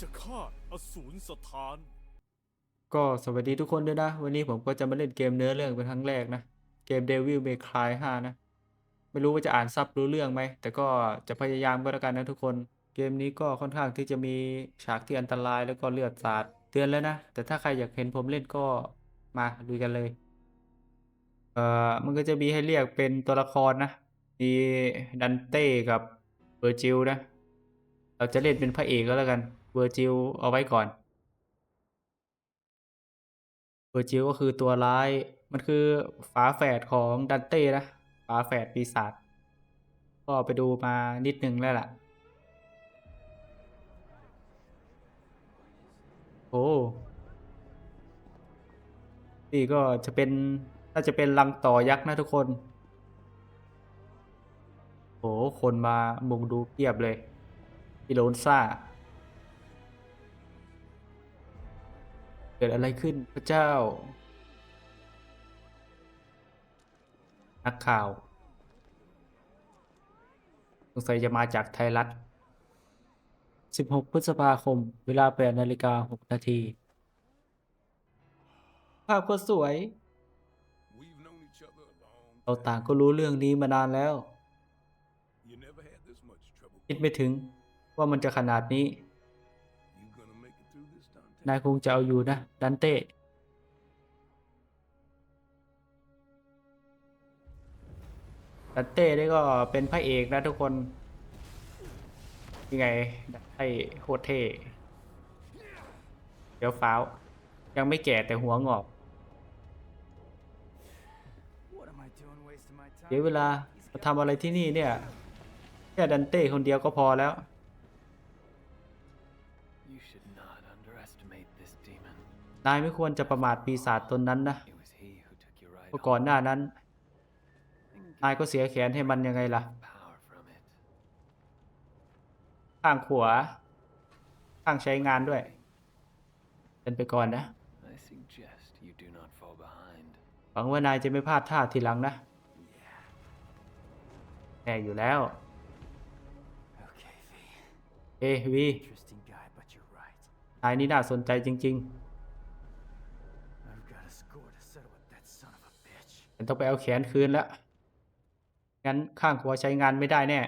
จะฆ่าอสูรสถาน ก็สวัสดีทุกคนด้วยนะ วันนี้ผมก็จะมาเล่นเกมเนื้อเรื่องเป็นครั้งแรกนะ เกม Devil May Cry 5 นะ ไม่รู้ว่าจะอ่านซับรู้เรื่องไหม แต่ก็จะพยายามก็แล้วกันนะทุกคน เกมนี้ก็ค่อนข้างที่จะมีฉากที่อันตรายแล้วก็เลือดสาดเตือนแล้วนะ แต่ถ้าใครอยากเห็นผมเล่นก็มาดูกันเลย เอ่อ มันก็จะมีให้เรียกเป็นตัวละครนะ มีดันเต้กับเวอร์จิลนะ เราจะเล่นเป็นพระเอกก็แล้วกัน เวอร์จิลเอาไว้ก่อน เวอร์จิลก็คือตัวร้าย มันคือฝาแฝดของดันเต้นะฝาแฝดปีศาจ ก็ไปดูมานิดนึงแล้วล่ะ โอ้นี่ก็จะเป็นน่าจะเป็นรังต่อยักษ์นะทุกคน โห คนมามุงดูเพียบเลยพิโลนซ่า เกิดอะไรขึ้นพระเจ้า นักข่าว สงสัยจะมาจากไทยรัฐ 16 พฤษภาคม เวลา8นาฬิกา6นาที ภาพก็สวย We've known each other a long เราต่างก็รู้เรื่องนี้มานานแล้ว You never had this much trouble. คิดไม่ถึงว่ามันจะขนาดนี้ นายคงจะเอาอยู่นะ ดันเต้ ดันเต้นี่ก็เป็นพระเอกนะทุกคน ยังไงให้โคตรเท่ เดี๋ยวฟ้าว ยังไม่แก่แต่หัวงอก เดี๋ยวเวลามาทำอะไรที่นี่เนี่ย แค่ดันเต้คนเดียวก็พอแล้ว นายไม่ควรจะประมาทปีศาจตนนั้นนะ It was he who took your right เพราะก่อนหน้านั้น arm นายก็เสียแขนให้มันยังไงล่ะ and power from it. ข้างขวา ข้างใช้งานด้วยเดินไปก่อนนะ I suggest you do not fall behind. หวังว่านายจะไม่พลาดท่าทีหลังนะแน่อยู่แล้ว Okay, V. เอ้วี Interesting guy, but you're right. นายนี่น่าสนใจจริง I've ฉันต้องไปเอาแขนคืนแล้วงั้นข้างขวาใช้งานไม่ได้แน่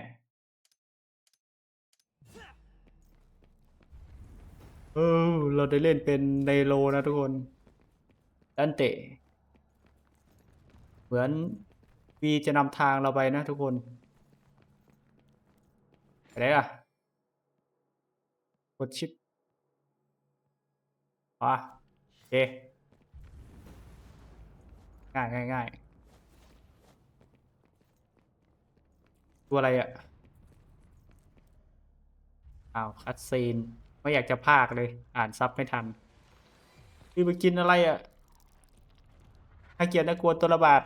เออ เราได้เล่นเป็นไนโลนะทุกคนดันเตะ เหมือนวีจะนำทางเราไปนะทุกคนอะไรล่ะ กดชิปอะโอเคง่ายง่ายง่าย ตัวอะไรอะ่ะอ้าวคัดซีนไม่อยากจะพากเลย อ่านซับไม่ทัน คือไปกินอะไรอะ่ะน่าเกียดน่ากลัวตัวระบาด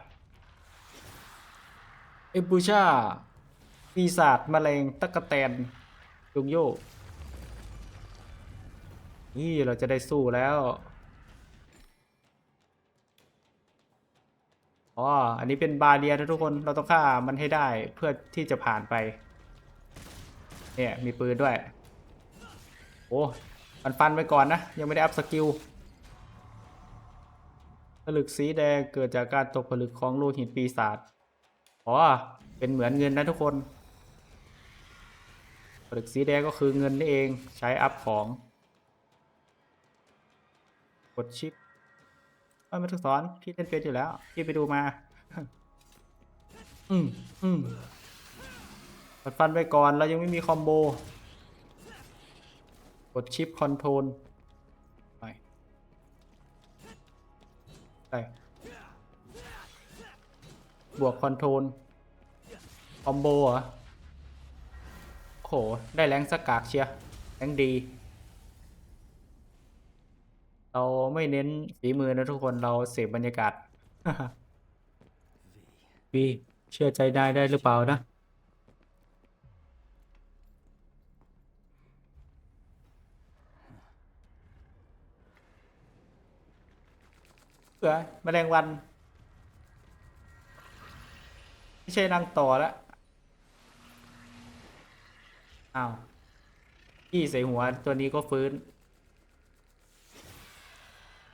เอบูชาปีศาจแมลงตะกะแตนยงโยนี่เราจะได้สู้แล้ว อ๋อ อันนี้เป็นบาเรียนะทุกคน เราต้องฆ่ามันให้ได้เพื่อที่จะผ่านไป เนี่ยมีปืนด้วย โอ้มันฟันไปก่อนนะ ยังไม่ได้อัพสกิลผลึกสีแดงเกิดจากการตกผลึกของโลหิตปีศาจ อ๋อ เป็นเหมือนเงินนะทุกคน ผลึกสีแดงก็คือเงินนี่เอง ใช้อัพของ กดชิป ไม่ไม่ต้องสอนพี่เล่นเป็นอยู่แล้วพี่ไปดูมา อืมอืมกดฟันไปก่อนเรายังไม่มีคอมโบ กดชิปคอนโทรลไปไปบวกคอนโทรลคอมโบเหรอโห ได้แรงสกากเชียแรงดี เราไม่เน้นฝีมือนะทุกคนเราเสพบรรยากาศ วีเชื่อใจได้ได้หรือเปล่านะ เผื่อแมลงวัน ไม่ใช่นางต่อแล้วอ้าวที่ใส่หัวตัวนี้ก็ฟื้น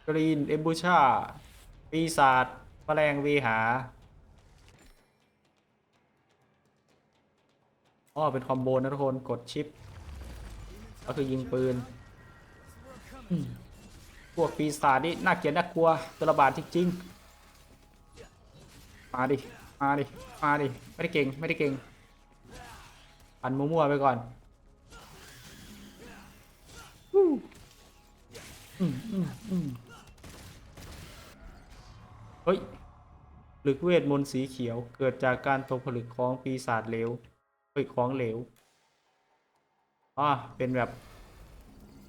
กรีน เอมบูชาปีศาจแมลงเวหาอ๋อเป็นคอมโบนะทุกคน กดชิป ก็คือยิงปืน พวกปีศาจนี่น่าเกลียดน่ากลัวตัวระบาดจริงๆ มาดิ มาดิ มาดิ ไม่ได้เก่ง ไม่ได้เก่งปันมั่วๆไปก่อนอู้อืมอืมอืม เฮ้ยผลึกเวทมนต์สีเขียว เกิดจากการตกผลึกของปีศาจเหลวเฮ้ยของเหลวอ๋อเป็นแบบ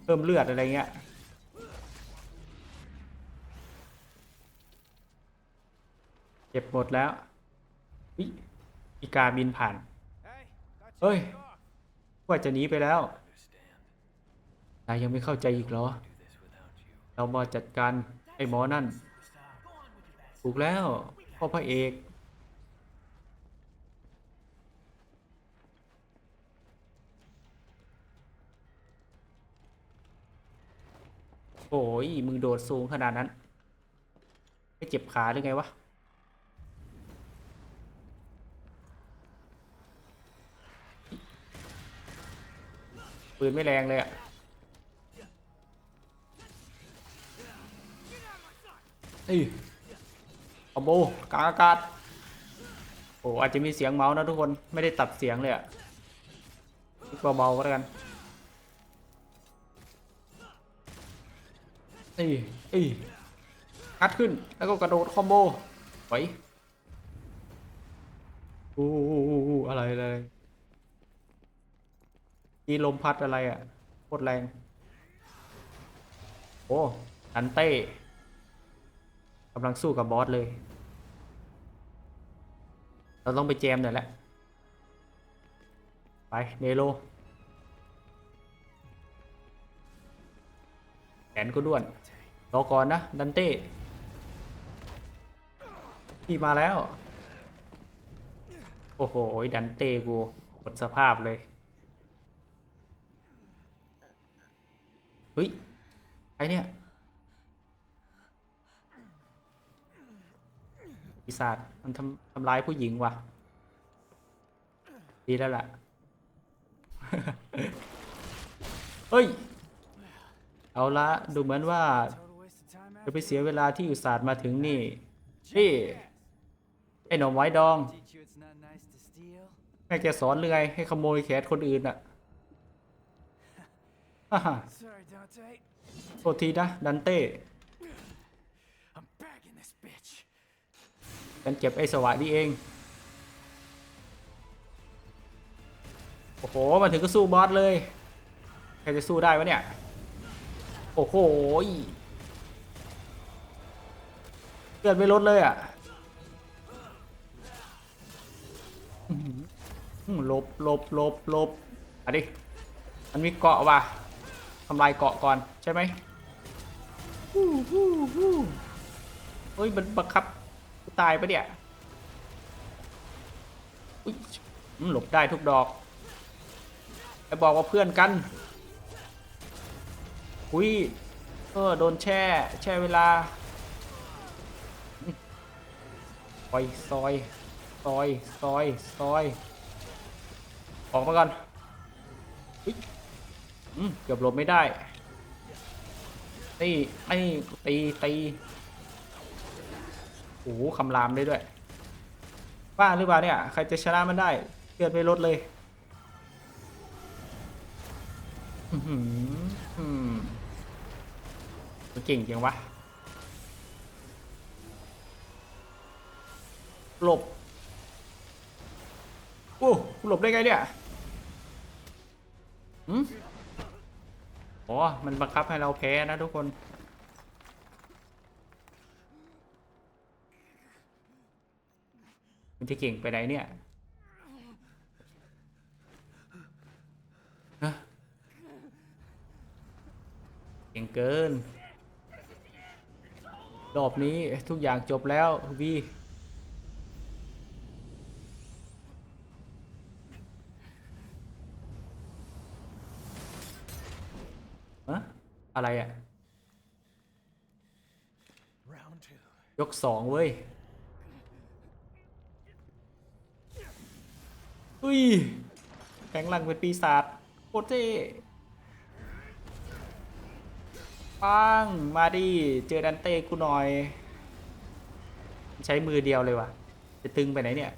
เพิ่มเลือดอะไรเงี้ยเก็บหมดแล้ววิอีกาบินผ่าน เฮ้ย ว่าจะหนีไปแล้วนายยังไม่เข้าใจอีกเหรอ เรามาจัดการไอ้หมอนั่น ถูกแล้วพ่อพระเอกโอ้ยมึงโดดสูงขนาดนั้น ไม่เจ็บขาหรือไงวะ ปืนไม่แรงเลยอะนี่ คอมโบกลางอากาศโอ้อาจจะมีเสียงเมาส์นะทุกคนไม่ได้ตัดเสียงเลยอะเบาๆก็แล้วกันนี่นี่งัดขึ้นแล้วก็กระโดดคอมโบไปอู้อู้อู้อู้อะไรอะไรมีลมพัดอะไรอะโคตรแรง โอ้อันเต้ กำลังสู้กับบอสเลย เราต้องไปแจมหน่อยแหละ ไปเนโรแขนก็ด้วน รอก่อนนะ ดันเต้พี่มาแล้ว โอ้โห ดันเต้กูหมดสภาพเลย เฮ้ยใครเนี่ย ปีศาจมันทำทำร้ายผู้หญิงว่ะ ดีแล้วล่ะเฮ้ย เอาละดูเหมือนว่า Total waste of time จะไปเสียเวลาที่อุตส่าห์มาถึงนี่นี่ไอ้หน่อไม้ดอง Teach you it's not nice to steal. แม่แกสอนหรือไงให้ขโมยแขนคนอื่นอะฮ่าฮ่า Sorry, Dante. โทษทีนะดันเต้ ฉันเก็บไอ้สวะนี่เอง โอ้โหมาถึงก็สู้บอสเลย ใครจะสู้ได้วะเนี่ย โอ้โหเลือดไม่ลดเลยอะหลบหลบหลบหลบอะดิมันมีเกาะว่ะทำลายเกาะก่อนใช่ไหมเฮ้ยมันบังคับ ตายปะเนี่ยอุ๊ยหลบได้ทุกดอกไปบอกว่าเพื่อนกันอุ้ยเออโดนแช่ แช่เวลาซอยซอยซอยซอยซอยออกมาก่อนอุ๊ยเกือบหลบไม่ได้ตีไอ้ตีตี โอ้โหคำรามได้ด้วยบ้าหรือเปล่าเนี่ยใครจะชนะมันได้เลือดไม่ลดเลยอื้อหืมเก่งจังวะหลบโอ้หลบได้ไงเนี่ยหืมอ๋อมันบังคับให้เราแพ้นะทุกคน มันจะเก่งไปไหนเนี่ยเก่งเกิน รอบนี้ทุกอย่างจบแล้ววีอะอะไรอะยกสองเว้ย อุ้ยแข็งลังเป็นปีศาจโคตรเท่ปังมาดิเจอดันเต้กูหน่อย ใช้มือเดียวเลยวะจะตึงไปไหนเนี่ย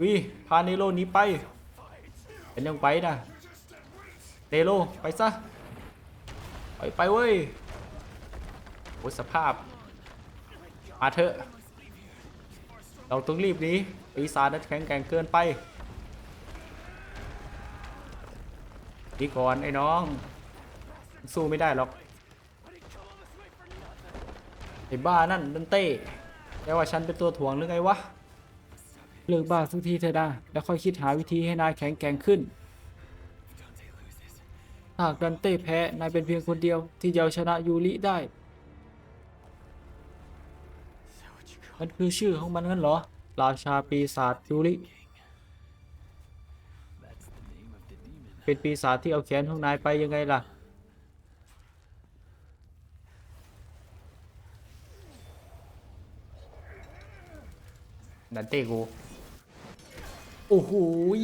วิพาเนโรหนี้ไปเป็นยังไปนะเนโรไปซะไปไปเว้ยโอ้สภาพ มาเถอะ เราต้องรีบนี้ ปีศาจนั้นแข็งแกร่งเกินไปดีก่อนไอ้น้อง สู้ไม่ได้หรอกไอ้บ้านั่นดันเต้แปลว่าฉันเป็นตัวถ่วงหรือไงวะเลิกบ้าสักทีเถอะนะแล้วค่อยคิดหาวิธีให้นายแข็งแกร่งขึ้น หากดันเต้แพ้ นายเป็นเพียงคนเดียว ที่จะเอาชนะยูริได้ มันคือชื่อของมันงั้นเหรอ ราชาปีศาจยูริ That's the name of the demon. เป็นปีศาจที่เอาแขนของนายไปยังไงล่ะ ดันเต้กู โอ้โหย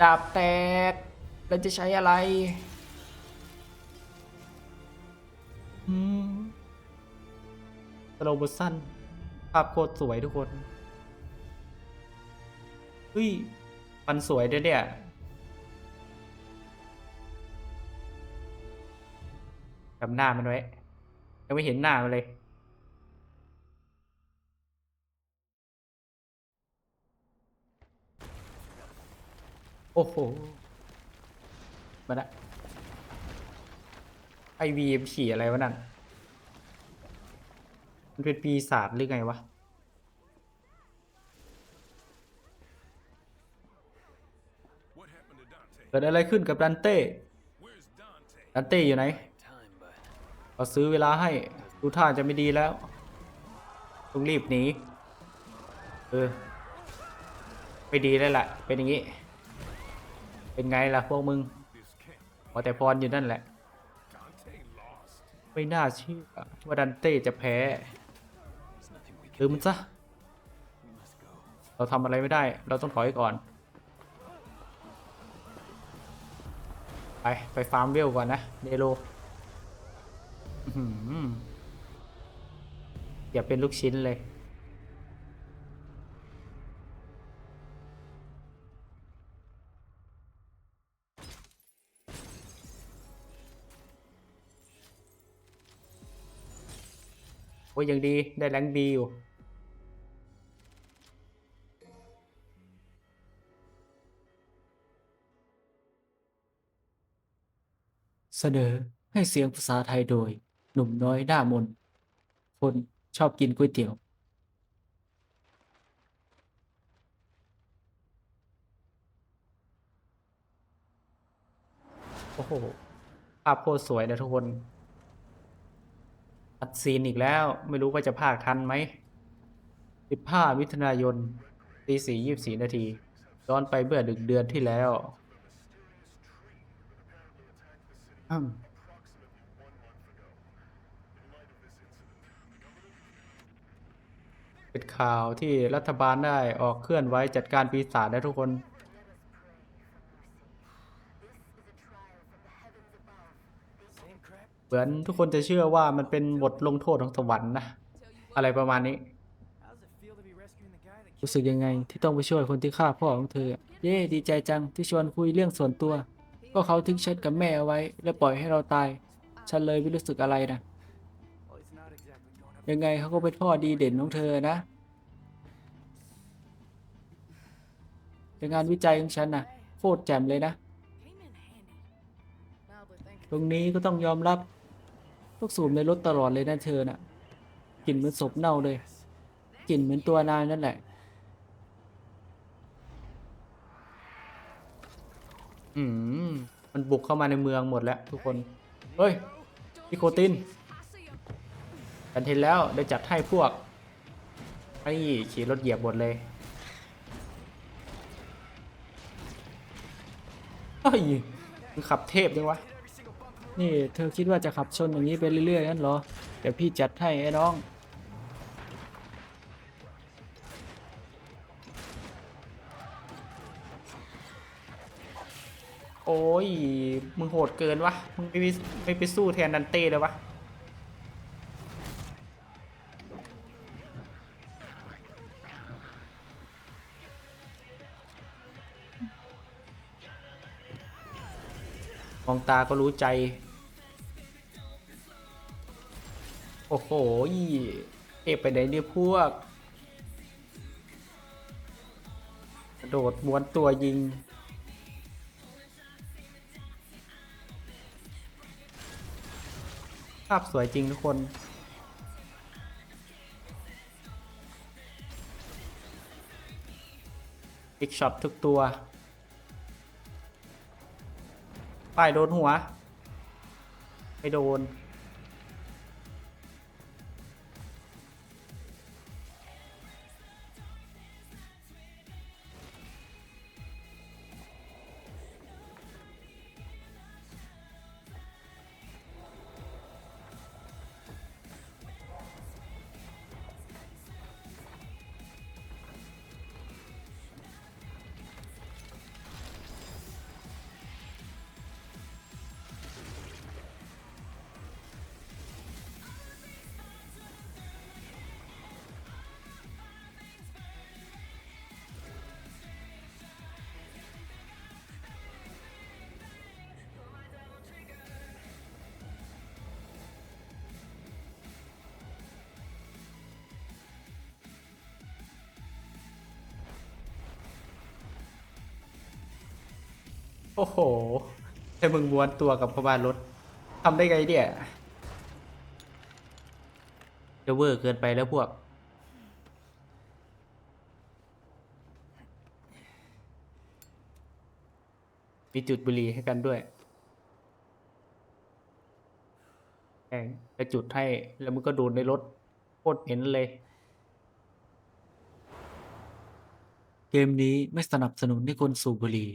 ดาบแตก แล้วจะใช้อะไร อืมสโลโมชั่นภาพโคตรสวยทุกคน เฮ้ยมันสวยด้วยเนี่ยจำหน้ามันไว้ ยังไม่เห็นหน้ามันเลย โอ้โห มาละไอวีมขี่อะไรวะนั่น มันเป็นปีศาจหรือไงวะ เกิดอะไรขึ้นกับดันเต้ ดันเต้อยู่ไหนเราซื้อเวลาให้ดูท่าจะไม่ดีแล้ว ต้องรีบหนี เออ ไม่ดีแล้วล่ะเป็นอย่างนี้ เป็นไงล่ะพวกมึงพอแต่พรอยู่นั่นแหละ ไม่น่าเชื่อว่าดันเต้จะแพ้ลืมมันซะ เราทำอะไรไม่ได้ เราต้องถอยก่อน ไป ไปฟาร์มเวลก่อนนะ เดโลอื้อหืออย่าเป็นลูกชิ้นเลย โอ้ยยังดีได้แรงดีอยู่ เสนอให้เสียงภาษาไทยโดย หนุ่มน้อยหน้ามน คนชอบกินก๋วยเตี๋ยว โอ้โห ภาพโคตรสวยนะทุกคน อัดซีนอีกแล้วไม่รู้ว่าจะพากทันไหม 15มิถุนายนตีสี่ยี่สี่นาทีย้อนไปเมื่อหนึ่งเดือนที่แล้วอืม เป็นข่าวที่รัฐบาลได้ออกเคลื่อนไหวจัดการปีศาจนะทุกคน Same crap. เหมือนทุกคนจะเชื่อว่ามันเป็นบทลงโทษของสวรรค์นะ อะไรประมาณนี้ How's it feel to be rescuing the guy that รู้สึกยังไงที่ต้องไปช่วยคนที่ฆ่าพ่อของเธอ เย่ดีใจจังที่ชวนคุยเรื่องส่วนตัว ก็เขาทิ้งฉันกับแม่เอาไว้ และปล่อยให้เราตาย ฉันเลยไม่รู้สึกอะไรนะ ยังไงเขาก็เป็นพ่อดีเด่นของเธอนะแต่งานวิจัยของฉันนะโคตรแจ่มเลยนะ ตรงนี้ก็ต้องยอมรับต้องสูบในรถตลอดเลยนะเธอน่ะกลิ่นเหมือนศพเน่าเลยกลิ่นเหมือนตัวนายนั่นแหละ อืมมันบุกเข้ามาในเมืองหมดแล้วทุกคน เฮ้ยนิโคตินกันเห็นแล้วได้จัดให้พวกไอ้ขี่รถเหยียบหมดเลยเฮ้ยมึงขับเทพจังวะ นี่เธอคิดว่าจะขับชนอย่างนี้ไปเรื่อยๆนั่นเหรอ เดี๋ยวพี่จัดให้ไอ้น้อง อ้ย มึงโหดเกินวะ มึงไม่ไปไม่ไปสู้แทนดันเต้เลยวะ มองตาก็รู้ใจ โอ้โหเอไปไหนเนี่ยพวก กระโดดม้วนตัวยิงาพสวยจริงทุกคน อีกช็อตทุกตัวป้ายโดนหัว ไปโดน อ้โหให้มึงม้วนตัวกับพบาลรถทำได้ไงเนี่ยจะเวอร์เกินไปแล้วพวก มีจุดบุหรี่ให้กันด้วยแองจะจุดให้แล้วมึงก็ดูดในรถโคตรเห็นเลย เกมนี้ไม่สนับสนุนให้คนสูบบุหรี่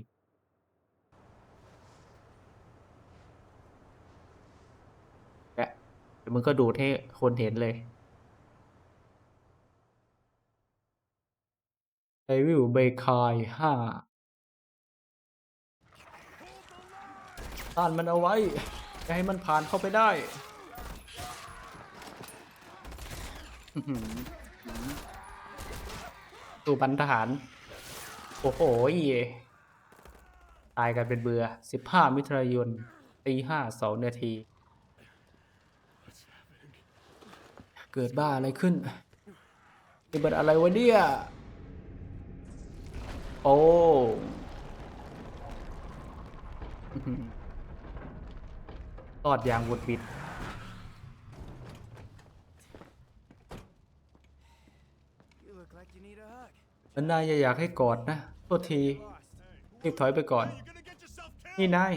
แหละเดี๋ยว มึงก็ดูดให้คนเห็นเลยไอวิวเบคายห้าต้านมันเอาไว้อย่าให้มันผ่านเข้าไปได้ ตูบันทหาร โอ้โหตายกันเป็นเบือ 15 มิถุนายนตีห้าสองนาที เกิดบ้าอะไรขึ้นนี่มันอะไรวะเนี่ย โอ้อื้อหือตอดยางวุดบิด You look like you need a hug. แล้วนายอย่าอยากให้กอดนะโทษทีรีบถอยไปก่อน นี่นาย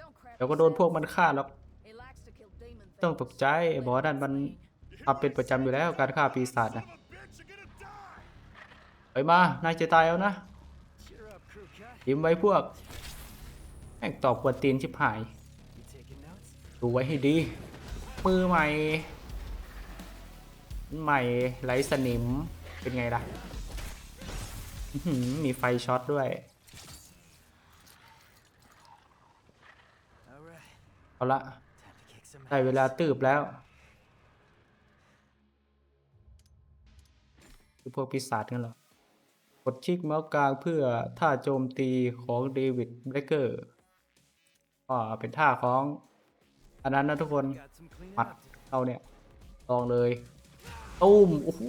Don't crap เดี๋ยวก็โดนพวกมันฆ่าหรอก It likes to kill demon ต้อง things. ตกใจไอ้บอสนั่นมัน ทำเป็นประจำอยู่แล้วการฆ่าปีศาจนะไปมานายจะตายเอานะยิ้มไว้พวกแม่งตอกวนตีนชิบหาย ดูไว้ให้ดี มือใหม่ ใหม่ไร้สนิมเป็นไงล่ะมีไฟช็อตด้วย เอาละได้เวลาตืบแล้ว คือพวกปีศาจกันหรอกดคลิกเมาส์กลางเพื่อท่าโจมตีของเดวิดเบรเกอร์อ่าเป็นท่าของอันนั้นนะทุกคนหมัดเราเนี่ยลองเลยตุ้มโอ้โห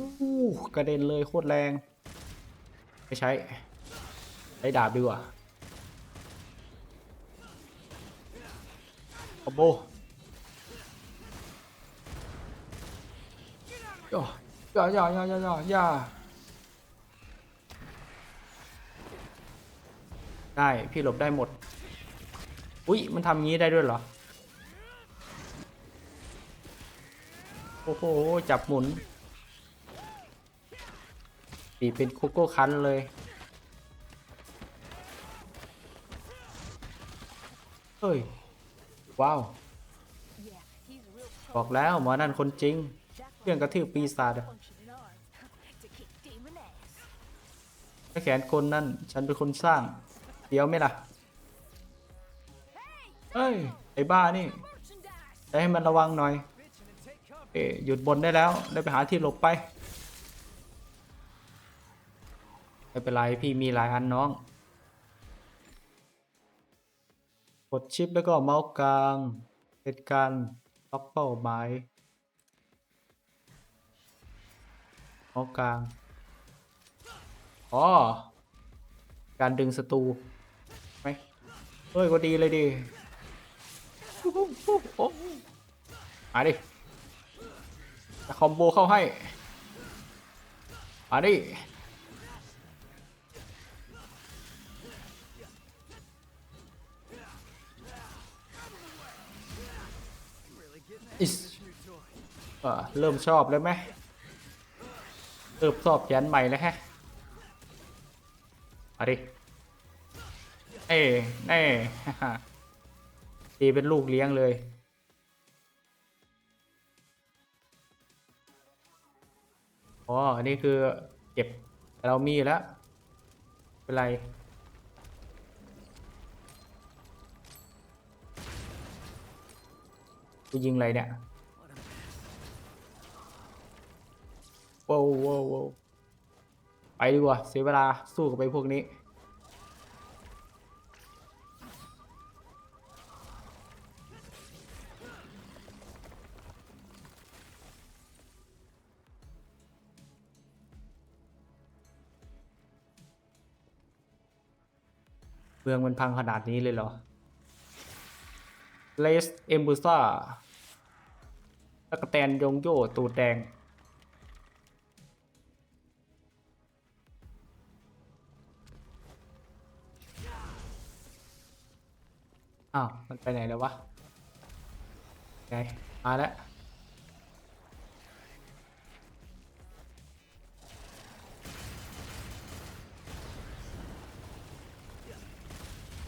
กระเด็นเลยโคตรแรงไม่ใช้ใช้ดาบดีกว่าโอโบ อย่าอย่าอย่าอย่าย่าย่าได้พี่หลบได้หมด อุ๊ย มันทำงี้ได้ด้วยเหรอ โอ้โห จับหมุนตีเป็นโคโก้คันเลยเฮ้ย ว้าว บอกแล้วหมอนั่นคนจริง เรื่องกระทืบปีศาจอะ แขนคนนั่น ฉันเป็นคนสร้าง เดี๋ยวไหมล่ะเอ้ย ไอ้บ้านี่จะให้มันระวังหน่อย เอ้ยหยุดบนได้แล้ว ได้ไปหาที่หลบไป ไม่เป็นไรพี่มีหลายอันน้อง กดชิปแล้วก็เมาส์กลางเป็นการล็อกเป้าหมายเมาส์กลาง อ๋อ การดึงศัตรูไหมเฮ้ยก็ดีเลยดิมาดิจะคอมโบเข้าให้มาดิอิสเริ่มชอบแล้วไหมเริ่มชอบแขนใหม่แล้วฮะาดิเอ้เน่ตีเป็นลูกเลี้ยงเลย อ๋อ อันนี้คือเก็บเรามีแล้ว เป็นไรกูยิงอะไรเนี่ย What a mess. ว้าวว้าวว้าว ดีกว่าเสียเวลาสู้กับไปพวกนี้ เมืองมันพังขนาดนี้เลยเหรอเลสเอมบูซ่าตะกแตนยงโยตูดแดง อ้าว มันไปไหนแล้ววะ ไง มาแล้ว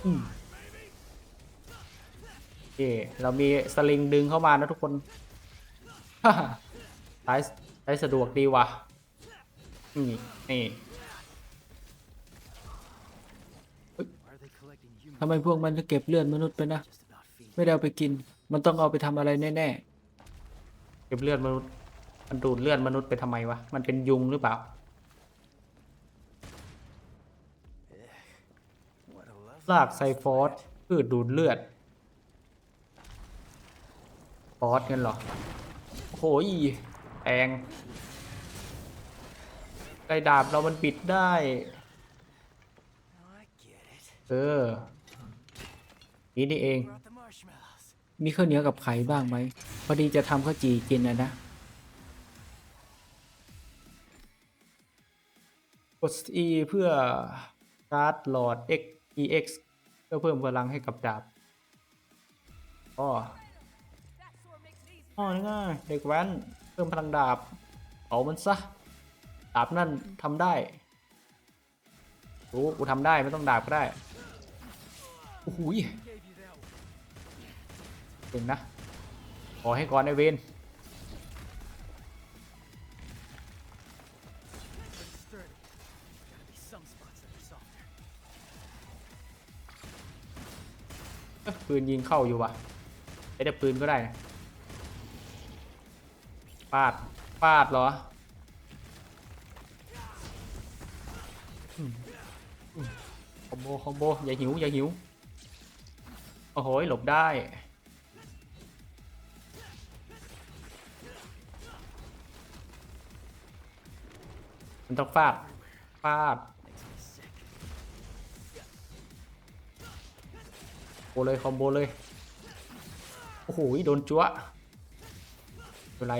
อืมโอเค เรามีสลิงดึงเข้ามานะทุกคนใช้ใช้สะดวกดีว่ะ นี่ นี่ำไมพวกมันจะเก็บเลือดมนุษย์ไปนะ ไม่ได้เอาไปกิน มันต้องเอาไปทำอะไรแน่ๆเก็บเลือดมนุษย์ มันดูดเลือดมนุษย์ไปทำไมวะ มันเป็นยุงหรือเปล่า ลากไซฟอสพืชดูดเลือด ฟอสกันเหรอ โอ้โหยแองไกดาบเรามันปิดได้ เออ นี่นี่เอง มีข้าวเหนียวกับไข่บ้างไหมพอดีจะทำข้าวจี่กินนะนะกด E เพื่อการ์ดหลอด X EX เพื่อเพิ่มพลังให้กับดาบอ๋อ That sword makes it easy. อ๋อนี่ไงเด็กแว้นเพิ่มพลังดาบ เอามันซะ ดาบนั่นทำได้รู้กูทำได้ไม่ต้องดาบก็ได้ โอ้โห ย Gave you that one. เก่งนะ ขอให้ก่อนไอเวนปืนยิงเข้าอยู่วะไอ้ได้ปืนก็ได้ปาดปาดเหรออืมอืมคอมโบคอมโบอย่าหิว อย่าหิว โอ้โหหลบได้ มันต้องฟาด ฟาดโบเลยคอมโบเลย โอ้โห โดนจั๊วเป็นไร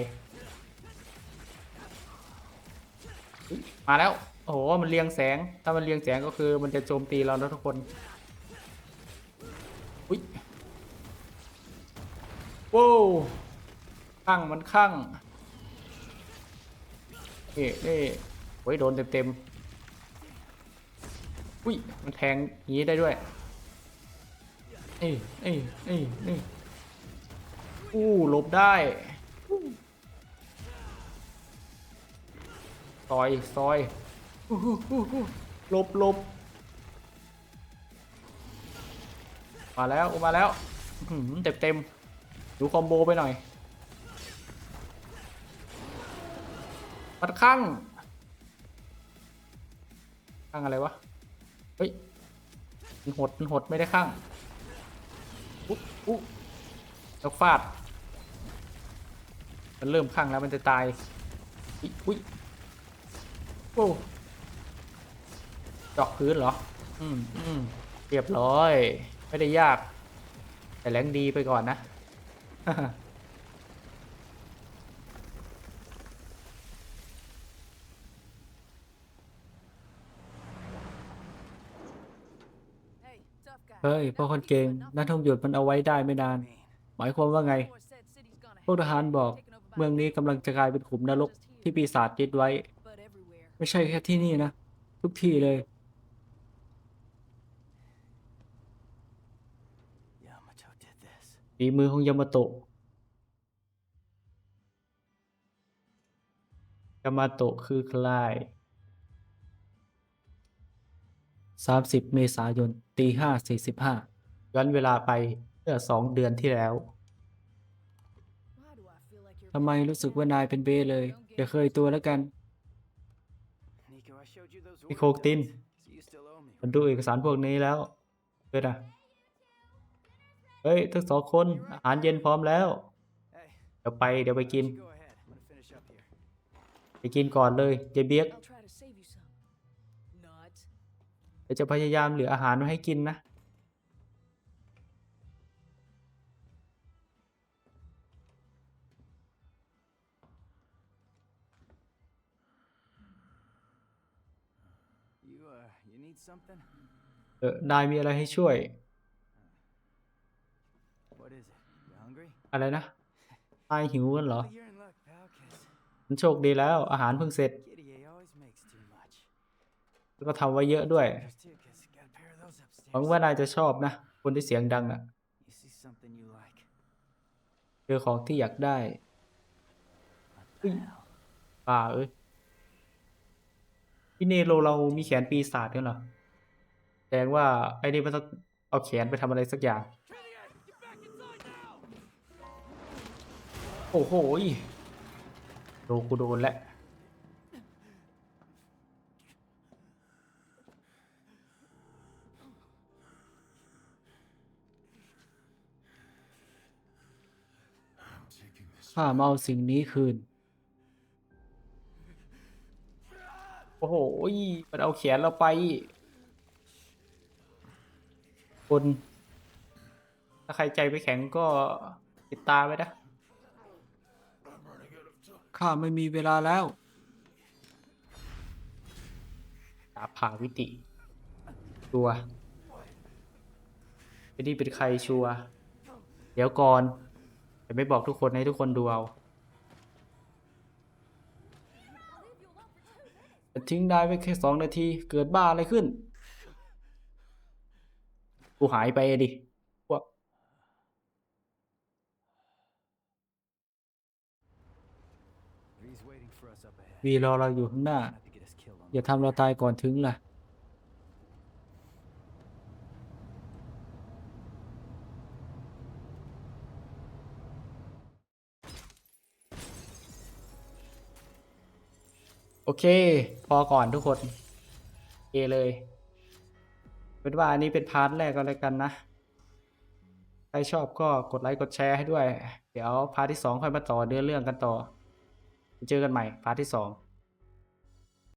มาแล้ว โอ้โห มันเรียงแสง ถ้ามันเรียงแสงก็คือมันจะโจมตีเราแล้วทุกคน อุ้ยโว้ข้างมันข้างนี่นี่ โอ้ยโดนเต็มๆ อุ้ยมันแทงอย่างนี้ได้ด้วยไอ้เอ้ยเอ้ยเอ้ยเอ้ยอู้หลบได้ซอยซอยอู้หูหูหูหลบหลบมาแล้วมาแล้วเต็มเต็มๆดูคอมโบไปหน่อยปัดข้าง ข้างอะไรวะ เฮ้ย มันหด มันหดไม่ได้ข้าง อุ๊บอุ๊บแล้วฟาด มันเริ่มข้างแล้วมันจะตาย อุ๊ยอุ๊ยโอ้จาะพื้นเหรอ อืมอืมเรียบร้อย ไม่ได้ยาก แต่แรงดีไปก่อนนะ เฮ้ยพ่อคนเก่งนักท่องหยุดมันเอาไว้ได้ไม่นาน หมายความว่าไง พวกทหารบอก เมืองนี้กำลังจะกลายเป็นขุมนรกที่ปีศาจยึดไว้ ไม่ใช่แค่ที่นี่นะ ทุกที่เลย ฝีมือของยามาโตะยามาโตะคือใคร30 เมษายน ตีห้าสี่สิบห้าย้อนเวลาไปเมื่อสองเดือนที่แล้วทำไมรู้สึกว่านายเป็นเบเลยอย่าเคยตัวแล้วกัน Nico, I showed you those พี่ work โคตินมันดูเอกสารพวกนี้แล้วเกิดอะเฮ้ย ทั้งสองคน อาหารเย็นพร้อมแล้ว เดี๋ยวไป เดี๋ยวไปกิน ไปกินก่อนเลยเจเบียก เดี๋ยวจะพยายามเหลืออาหารไว้ให้กินนะ You uh, you need something? เออนายมีอะไรให้ช่วย What is it? You hungry? อะไรนะนายหิวกันเหรอ Well, you're in luck, pal. 'cause มันโชคดีแล้วอาหารเพิ่งเสร็จ แล้วก็ทำไว้เยอะด้วย There's two, 'cause got a pair of those หวัง upstairs. ว่านายจะชอบนะ คนที่เสียงดังอะ You see something you like? เจอของที่อยากได้ What the hell? ป่าเอ้ยพี่เนโรเรามีแขนปีศาจกันเหรอแสดงว่าไอ้นี่มันต้องเอาแขนไปทำอะไรสักอย่าง โอ้โหยโดนกูโดนแล้ว ข้ามาเอาสิ่งนี้คืน โอ้โหยมันเอาแขนเราไปคน ถ้าใครใจไปแข็งก็ติดตามไว้นะ ข้าไม่มีเวลาแล้ว ตาผ่าวิติ ชัวร์ไอ้นี่เป็นใครชัวร์เดี๋ยวก่อน จะไม่บอกทุกคนให้ทุกคนดูเอาจะทิ้งได้ไว้แค่สองนาที เกิดบ้าอะไรขึ้น กูหายไปอะดิพวก V's waiting for us up ahead. วีรอเราอยู่ข้างหน้า Not to get us killed on อย่าทำเราตายก่อนถึงล่ะ โอเค พอก่อนทุกคนเอเคเลย เป็นว่าอันนี้เป็นพาร์ทแรกก็แล้วกันนะ ใครชอบก็กดไลค์กดแชร์ให้ด้วย เดี๋ยวพาร์ทที่สองค่อยมาต่อเนื้อเรื่องกันต่อ เจอกันใหม่พาร์ทที่สอง